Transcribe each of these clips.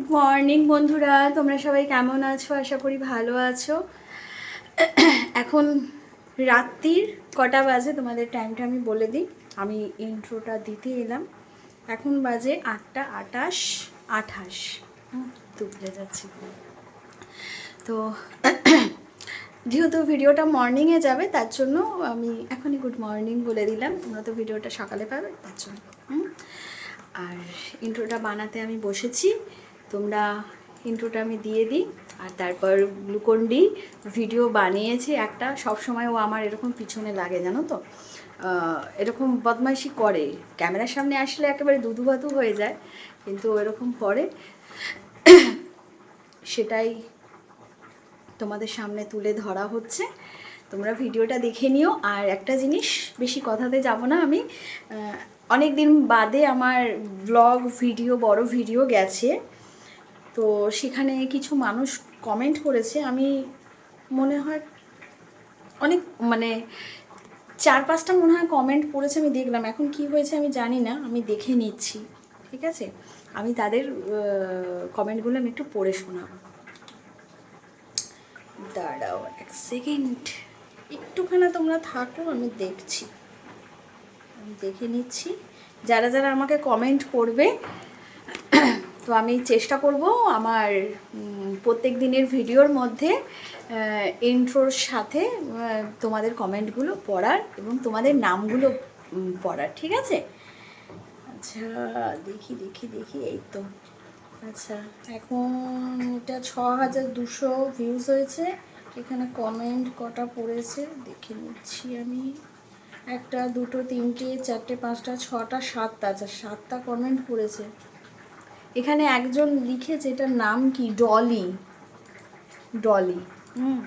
Good morning বন্ধুরা। তোমরা সবাই কেমন আছো? আশা করি ভালো আছো। এখন রাত্রির কটা বাজে? তোমাদের টাইমটা আমি বলে দিই। আমি ইন্ট্রোটা দিতে এলাম। এখন বাজে আটটা আটাশ আঠাশ। ভুলে যাচ্ছি। তো যেহেতু ভিডিওটা মর্নিংয়ে যাবে, তার জন্য আমি এখনই গুড মর্নিং বলে দিলাম। তোমরা তো ভিডিওটা সকালে পাবে, তার জন্য। আর ইন্ট্রোটা বানাতে আমি বসেছি। তোমরা ইন্ট্রোটা আমি দিয়ে দিই, আর তারপর গ্লুকন্ডি ভিডিও বানিয়েছে একটা, সব সময় ও আমার এরকম পিছনে লাগে, জানো তো? এরকম বদমাইশি করে। ক্যামেরার সামনে আসলে একেবারে দুধু ভাতু হয়ে যায়, কিন্তু এরকম করে। সেটাই তোমাদের সামনে তুলে ধরা হচ্ছে। তোমরা ভিডিওটা দেখে নিও। আর একটা জিনিস বেশি কথাতে যাব না আমি অনেক দিন বাদে আমার ব্লগ ভিডিও বড় ভিডিও গেছে। তো সেখানে কিছু মানুষ কমেন্ট করেছে। আমি মনে হয় অনেক মানে চার পাঁচটা মনে হয় কমেন্ট পড়েছে আমি দেখলাম। এখন কি হয়েছে আমি জানি না, আমি দেখে নিচ্ছি। ঠিক আছে? আমি তাদের কমেন্টগুলো আমি একটু পড়ে শোনাবো। দাঁড়াও এক সেকেন্ড একটুখানি তোমরা থাকো, আমি দেখছি। আমি দেখে নিচ্ছি। যারা যারা আমাকে কমেন্ট করবে তো আমি চেষ্টা করব আমার প্রত্যেক দিনের ভিডিওর মধ্যে ইন্ট্রোর সাথে তোমাদের কমেন্টগুলো পড়ার এবং তোমাদের নামগুলো পড়ার, ঠিক আছে? আচ্ছা দেখি দেখি দেখি, এই তো। আচ্ছা এখন এটা ছ হাজার দুশো ভিউজ হয়েছে। এখানে কমেন্ট কটা পড়েছে? দেখে নিচ্ছি আমি। একটা, দুটো, তিনটে, চারটে, পাঁচটা, ছটা, সাতটা আচ্ছা সাতটা কমেন্ট পড়েছে। এখানে একজন লিখেছে এটার নাম কি? ডলি। ডলি। হুম।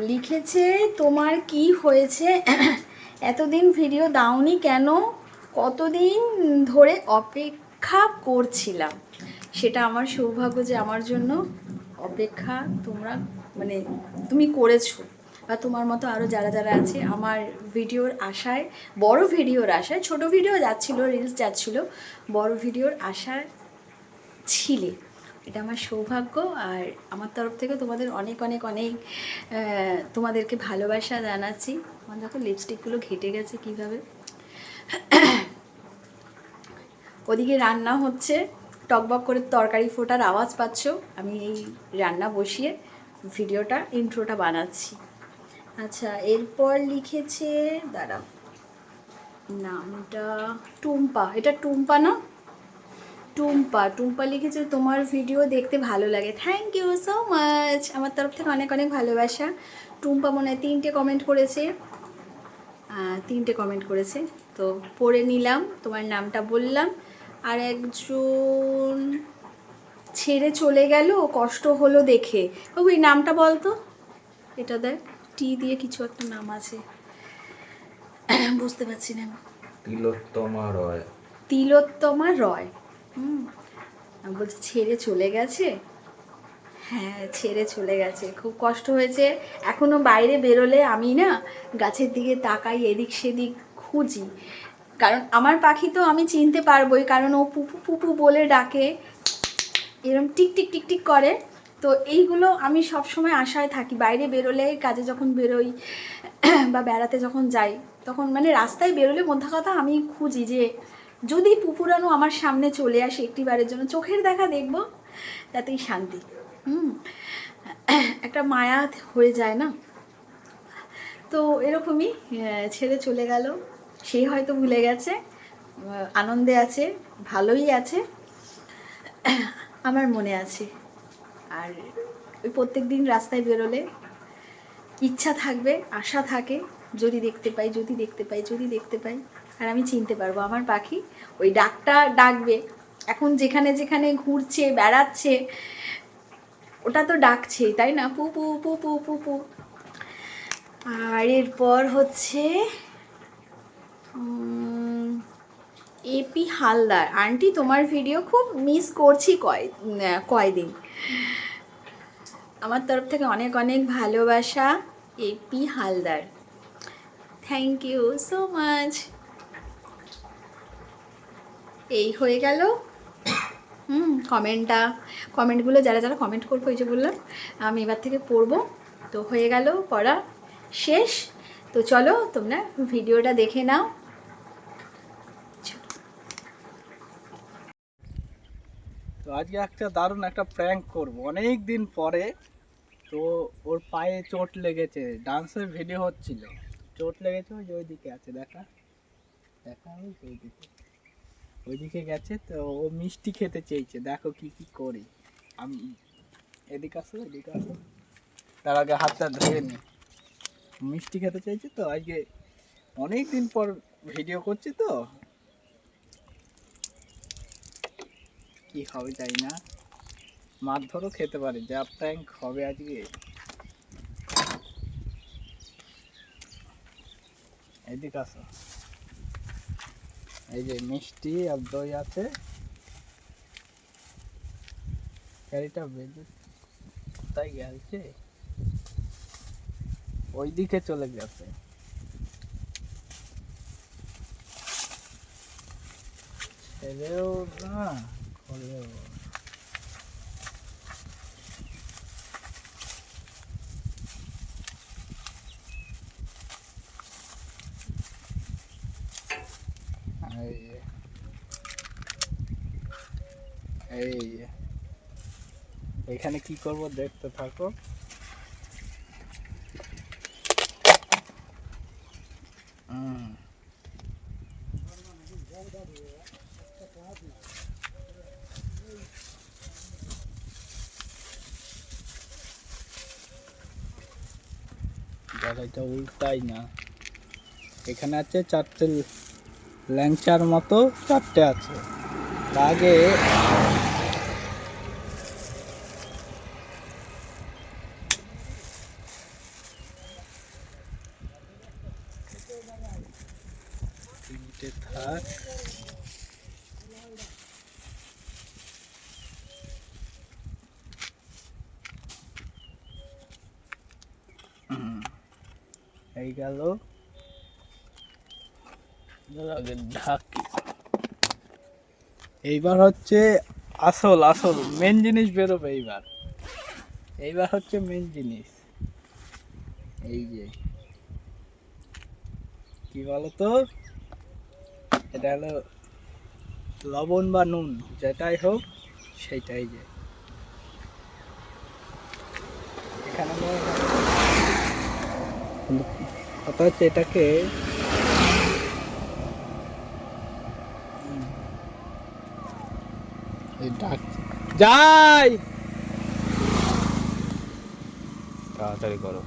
লিখেছে তোমার কি হয়েছে? এতদিন ভিডিও দাওনি কেন? কতদিন ধরে অপেক্ষা করছিলাম? সেটা আমার সৌভাগ্য যে আমার জন্য অপেক্ষা তোমরা মানে তুমি করেছ। বা তোমার মতো আরও যারা যারা আছে আমার ভিডিওর আশায় বড় ভিডিওর আশায় ছোট ভিডিও যাচ্ছিল রিলস যাচ্ছিল বড় ভিডিওর আশায় ছিলে। এটা আমার সৌভাগ্য আর আমার তরফ থেকে তোমাদের অনেক অনেক অনেক তোমাদেরকে ভালোবাসা জানাচ্ছি। আমার দেখো লিপস্টিকগুলো ঘেটে গেছে কীভাবে? ওদিকে রান্না হচ্ছে। টকবক করে তরকারি ফোটার আওয়াজ পাচ্ছ। আমি এই রান্না বসিয়ে ভিডিওটা ইন্ট্রোটা বানাচ্ছি। আচ্ছা এরপর লিখেছে, দাঁড়াও, নামটা টুম্পা। এটা টুম্পা না? টুম্পা টুম্পা লিখেছে তোমার ভিডিও দেখতে ভালো লাগে। থ্যাংক ইউ সো মাচ আমার তরফ থেকে অনেক অনেক ভালোবাসা। টুম্পা মনে হয় তিনটে কমেন্ট করেছে। তিনটে কমেন্ট করেছে। তো পড়ে নিলাম তোমার নামটা বললাম। আর একজন ছেড়ে চলে গেল কষ্ট হলো দেখে। ওই নামটা বলতো এটা দেখ টি দিয়ে কিছু একটা নাম আছে। বুঝতে পারছি না। তিলোত্তমা রয়। তিলোত্তমা রয়। হুম, আমি বলছি ছেড়ে চলে গেছে? হ্যাঁ ছেড়ে চলে গেছে। খুব কষ্ট হয়েছে। এখনও বাইরে বেরোলে আমি না গাছের দিকে তাকাই, এদিক সেদিক খুঁজি। কারণ আমার পাখি তো আমি চিনতে পারবোই, কারণ ও পুপু পুপু বলে ডাকে। এরম টিক টিক টিক টিক করে। তো এইগুলো আমি সব সময় আশায় থাকি। বাইরে বেরোলে, কাজে যখন বেরোই বা বেড়াতে যখন যাই, তখন মানে রাস্তায় বেরোলে মধ্যে কথা আমি খুঁজি যে যদি পুপুরানো আমার সামনে চলে আসে একটি বারের জন্য, চোখের দেখা দেখব, তাতেই শান্তি। হুম। একটা মায়া হয়ে যায় না? তো এরকমই ছেড়ে চলে গেল। সে হয়তো ভুলে গেছে আনন্দে আছে, ভালোই আছে, আমার মনে আছে। আর ওই প্রত্যেক দিন রাস্তায় বেরোলে ইচ্ছা থাকবে, আশা থাকে, যদি দেখতে পাই, যদি দেখতে পাই, যদি দেখতে পাই। আর আমি চিনতে পারব, আমার পাখি ওই ডাকটা ডাকবে। এখন যেখানে যেখানে ঘুরছে, বেড়াচ্ছে, ওটা তো ডাকছেই, তাই না? পু পু পু পু পু পু। আর এরপর হচ্ছে এপি হালদার। আন্টি, তোমার ভিডিও খুব মিস করছি কয় কয়দিন? আমার তরফ থেকে অনেক অনেক ভালোবাসা AP Haldar. Thank you so much এই হয়ে গেল। হুম কমেন্টটা কমেন্টগুলো যারা যারা কমেন্ট করব, এই যে বললাম, আমি এবার থেকে পড়ব। তো হয়ে গেল, পড়া শেষ। তো চলো, তোমরা ভিডিওটা দেখে নাও। তো আজকে একটা দারুণ একটা প্র্যাঙ্ক করব। অনেক দিন পরে তো ওর পায়ে চোট লেগেছে ডান্সের ভিডিও হচ্ছিল। চোট লেগেছে ওই ওইদিকে আছে, দেখা। দেখা ওই যে ওইদিকে গেছে তো ও মিষ্টি খেতে চেয়েছে। দেখো কি কি করি। আমি এদিকে আসো এদিকে আসো। তার আগে হাতটা ধুয়ে নি। মিষ্টি খেতে চাইছে তো, আজকে অনেক দিন পর ভিডিও করছি তো। কি হবে জানি না। মারধরও খেতে পারে, যা প্র্যাঙ্ক হবে আজকে। এদিকে আসো। এই যে মিষ্টি আর দই আছে। গাড়িটা বেজে তাই গেছে? ওই দিকে চলে গেছে। ছেলেও না করলেও এই, এখানে কি করব দেখতে থাকো। গাড়িটা উল্টাই না। এখানে আছে চারটে ল্যাংচার মতো, চারটে আছে। আগে তিনটে থাক এই গেল ঢাকি এইবার হচ্ছে আসল আসল মেন জিনিস বেরোবে এইবার। এইবার হচ্ছে মেন জিনিস। এই যে। কি বলতো? এটা হলো লবণ বা নুন যেটাই হোক সেটাই যে। এখানে কথা হচ্ছে এটাকে ডাক যাই! তাড়াতাড়ি করো।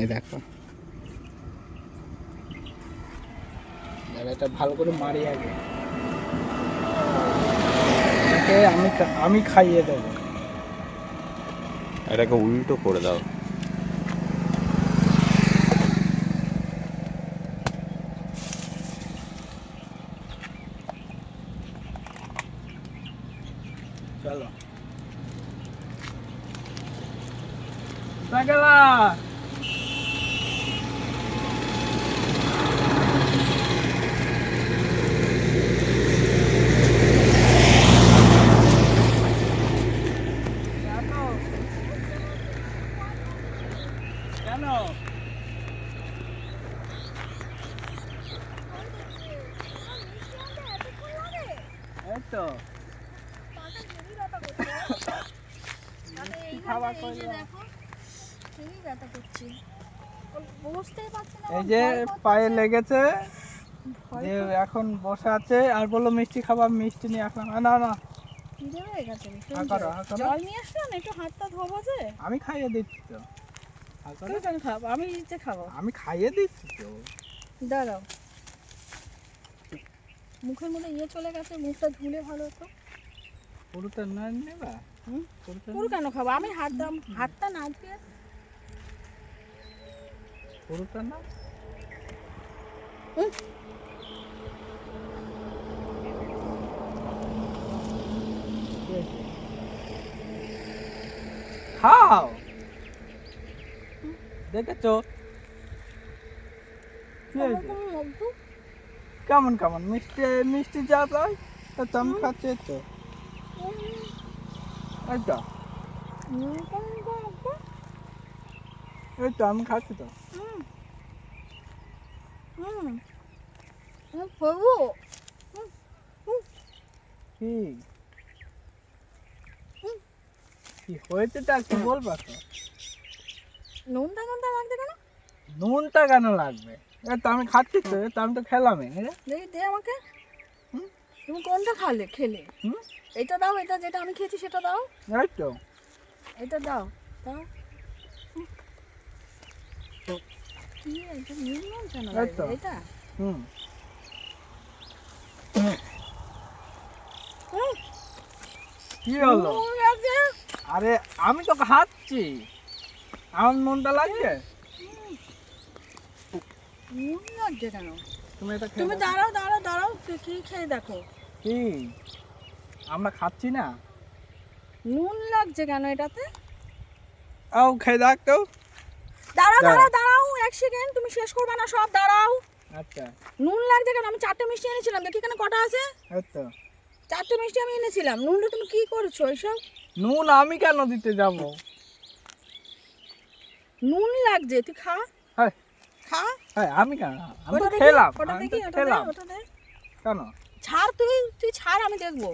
এই দেখো। এটা ভালো করে মারি আগে। এটাকে আমি আমি খাইয়ে দেবো। এটাকে উল্টো করে দাও। চলো। গেলা কেন এই তো। এই যে পায়ে লেগেছে যে এখন বসে আছে আর বলল মিষ্টি খাবার মিষ্টি নিয়ে আসলাম না না আমি খাইয়ে দিচ্ছি তো। আমি খাইয়ে দিচ্ছি তো। দাঁড়াও। মুখের মধ্যে ইয়ে চলে গেছে মুখটা ধুলে ভালো হতো। পুরোটা না নেবা? হুম? পুরোটা পুরো কেন খাব? আমি হাত দাম হাতটা না ধুয়ে পুরোটা না? কি হয়েছে? খাও দেখেছ? কি হয়েছে? কেমন কেমন? মিষ্টি মিষ্টি যা তাই তা তো আমি খাচ্ছি এই তো। এই তো। এই তো আমি খাচ্ছি তো। কি? কি হয়েছেটা কি বলবা তো। নুনটা নুনটা লাগছে কেন? নুনটা কেন লাগবে? তো আমি খাচ্ছি তো আমি তো এ, দেখি দে আমাকে। হুম? তুমি কোনটা খালে? খেলে। হুম? এটা দাও এটা যেটা আমি খেয়েছি সেটা দাও। এই তো। এটা দাও দাও। কি এটা? এটা? হুম। হুম, কি হলো? আরে আমি তো খাচ্ছি। আমার মনটা লাগছে? নুন লাগছে কেন তুমি এটা তুমি দাঁড়াও দাঁড়াও দাঁড়াও কি খেয়ে দেখো। কি? আমরা খাচ্ছি না? নুন লাগছে কেন এটাতে? ও খেয়ে দেখ তো। দাঁড়াও দাঁড়াও। দাঁড়াও এক সেকেন্ড তুমি শেষ করবে না সব দাঁড়াও। আচ্ছা। নুন লাগছে কেন? আমি চারটে মিষ্টি এনেছিলাম দেখি কেন কটা আছে। এই চারটে মিষ্টি আমি এনেছিলাম নুনটা তুমি কি করছ এইসব? নুন আমি কেন দিতে যাব? নুন লাগছে তুই খা। আমি কেন? আমি তো খেলাম আমি তো খেলাম। কেন? ছাড় তুই তুই ছাড় আমি দেখব।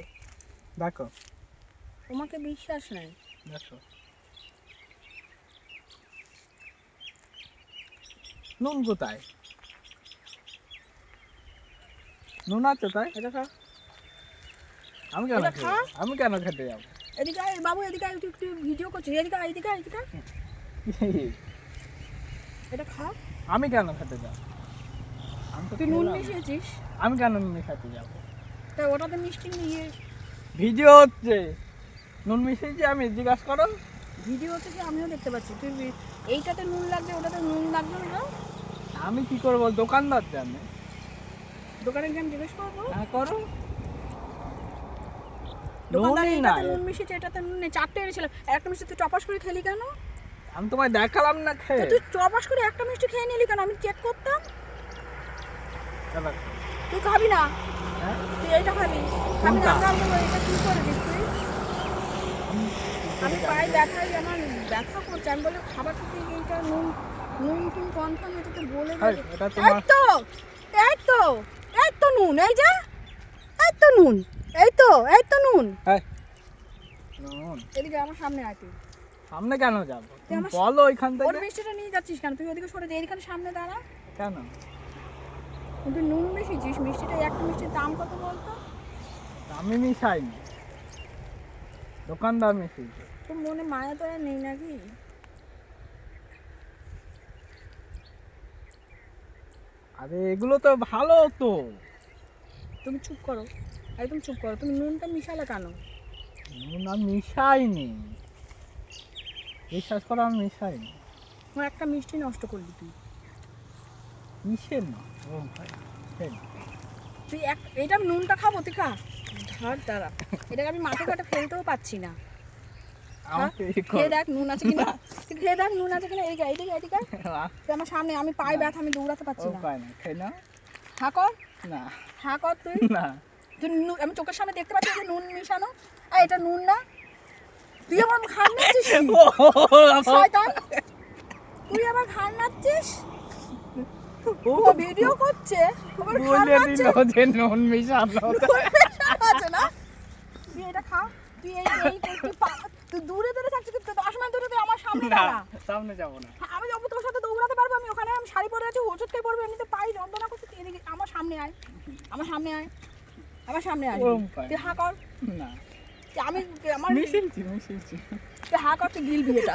দেখো। তোমাকে বিশ্বাস নাই। দেখো। নুন কোথায়? নুন আছে তাই? এটা খা। আমি কেন খেতে যাব? আমি কেন খেতে যাব? এদিকে আয়, বাবু এদিকে আয়, তুই তুই ভিডিও করছিস এদিকে আয়, এদিকে আয়, এদিকে এটা খা। আমি কেন খেতে যাব? আমি তো তুই নুন। মিশিয়েছিস? আমি কেন নুন খেতে যাব? তা ওটাতে মিষ্টি নিয়ে ভিডিও হচ্ছে। নুন মিশিয়েছি আমি জিজ্ঞাসা করো। ভিডিও থেকে আমিও দেখতে পাচ্ছি। তুই এইটাতে নুন লাগবে ওটাতে নুন লাগবে না আমি কি করব? দোকানদার জানে। দোকানে গিয়ে জিজ্ঞেস করব? হ্যাঁ করো। দোকানদার এটাতে নুন মিশিয়েছে এটাতে নুন নেই। চারটে এনেছিলাম। একটা মিষ্টি তুই টপাস করে খেলি কেন? আমি তোমায় দেখালাম না খেয়ে। তুই টপাস করে একটা মিষ্টি খেয়ে নিলি কেন? আমি চেক করতাম। তুই খাবি না? হ্যাঁ? তুই এইটা খাবি। খাবি না? আমরা এটা কি করেছিস তুই? আমি পায়ে ব্যথাই আমার ব্যথা করছে। আমি বলে খাবার থেকে এইটা নুন নুন টুন কনফার্ম এটাতে বলে হেই, দেবে। এটা এই তো এই তো এই তো নুন এই যে এই তো নুন এই তো এই তো নুন। এদিকে আমার সামনে আয় তুই। সামনে কেন যাব? বলো ওইখান ওর থেকে মিষ্টিটা নিয়ে যাচ্ছিস কেন? তুই ওদিকে সরে যা এখানে সামনে দাঁড়া। কেন? তুই নুন মিশিয়েছিস মিষ্টিটা একটা মিষ্টির দাম কত বলতো? আমি মিশাইনি। দোকানদার মিশিয়েছে। তোর মনে মায়া তো আর নেই নাকি? আরে এগুলো তো ভালো তো। তুমি চুপ করো একদম চুপ করো। তুমি নুনটা মিশালে কেন? নুন আমি মিশাইনি। বিশ্বাস করো আমি মিশাইনি আমার একটা মিষ্টি নষ্ট করলি তুই। কিসের না। ও ভাই না? তুই এক এইটা আমি নুনটা খাব তুই খা। ধর দাঁড়া। এটাকে আমি মাঠে ঘাটে ফেলতেও পাচ্ছি না। আমাকে ই কর। দেখ নুন আছে কিনা। তুই খেয়ে দেখ নুন আছে কিনা। এদিকে এদিকে এদিকে তুই আমার সামনে আমি পায়ে ব্যথা আমি দৌড়াতে পারছি না। উপায় না খেয়ে নাও। হা কর। না। হা কর তুই। না। তুই নুন আমি চোখের সামনে দেখতে পাচ্ছি যে নুন মিশানো। আর এটা নুন না। তুই আমার নাচ্ছিস? শয়তান। তুই আমার ঘাড় নাচ্ছিস ও ভিডিও করছে। আমার ঘাড় নাচছে দিল যে নুন মিশানো আছে না? তুই এটা খা। তুই এই এই দূরে দূরে থাকছিস তুই দশ মিনিট দূরে তুই আমার সামনে দাঁড়া। সামনে যাব না। হ্যাঁ, আমি যাব তোর সাথে দৌড়াতে পারব আমি। ওখানে আমি শাড়ি পরে আছি ওষুধ খেয়ে পড়ব এমনিতে পাই যন্ত্রণা করছে। তুই এদিকে আমার সামনে আয়। আমার সামনে আয়। আমার সামনে আয়। তুই হা কর। না। আমি আমার মিশিয়েছি মিশিয়েছি। হা কর তুই গিলবি এটা।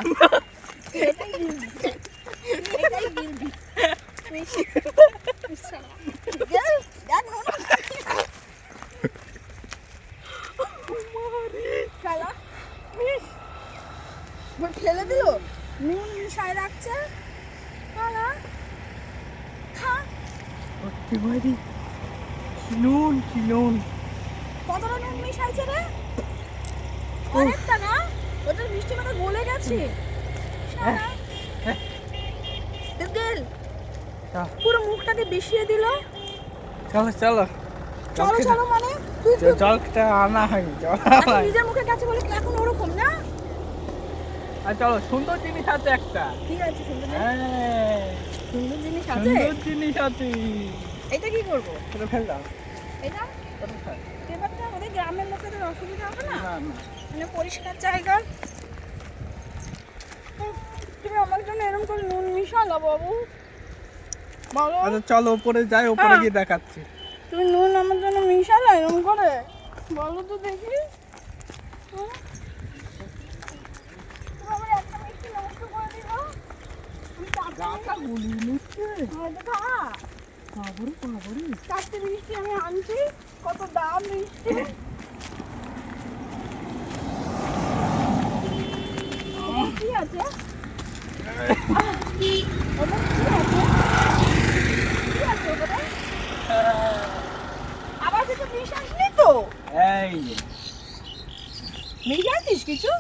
এটাই গিলবি তুই এটাই গিলবি তুই গেল, দেখ না, না। শালা, ইস, আমার ফেলে দিল নুন মিশায় রাখছে শালা, খা সত্যি বাড়ি কি নুন কি নুন কতটা নুন মিশাইছে রে অনেকটা না ওটার মিষ্টি মাথা গলে গেছে শালা। গেল চল, পুরো মুখটাকে বিষিয়ে দিল। চলো চলো। চলো চলো মানে তুই জলটা আনা হয়নি জল নিজের মুখে কাছে বলে এখন ওরকম না? আর চলো সুন্দর জিনিস আছে একটা। ঠিক আছে সুন্দর জিনিস- হ্যাঁ সুন্দর জিনিস আছে? সুন্দর জিনিস আছে। এটা কি করব? এটা ফেল দাও। এটা। পেপারটা আমাদের গ্রামের লোকেদের অসুবিধা হবে না? মানে পরিষ্কার জায়গা। তুমি আমার জন্য এরকম করে নুন মিশালো বাবু। আচ্ছা চলো উপরে যাই উপরে হ্যাঁ। গিয়ে দেখাচ্ছি। তুমি নুন আমার জন্য মিশালো এরকম করে? বলো তো দেখি। চারটে মিষ্টি- হ্যাঁ, চারটে আমি আনছি কত দাম মিষ্টি। কি আছে ওটা কি আছে কি আছে ওটা আবার কিছু মিশাসনি তো? এই যে, মিশাইছিস কিছু?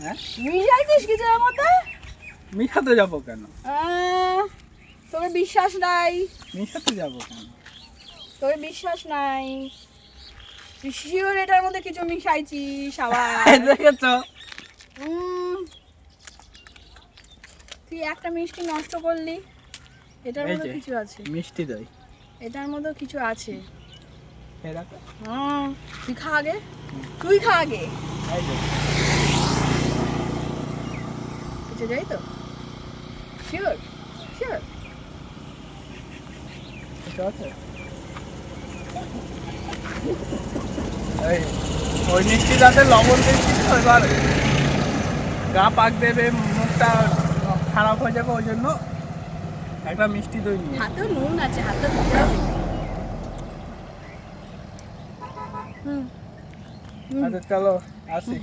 হ্যাঁ? মিশাইছিস কিছু এর মধ্যে? মিশাতে যাব কেন? তোকে বিশ্বাস নাই। মিশাতে যাব কেন? তোকে বিশ্বাস নাই। তুই শিওর এটার মধ্যে কিছু মিশাইছিস আবার? এই দেখেছ? উম, তুই একটা মিষ্টি নষ্ট করলি। এটার মধ্যে কিছু আছে। মিষ্টি দই। এটার মধ্যেও কিছু আছে। এই তুই খা আগে। তুই খা আগে। কিছু যাই তো? শিওর শিওর কিছু ওই মিষ্টি যাতে লবণ দিচ্ছি তো এবার। গা পাক দেবে মুখটা খারাপ হয়ে যাবে ওই জন্য। একটা মিষ্টি দই নিয়ে। হাতেও নুন আছে হাতে হুম। আচ্ছা চলো আসি।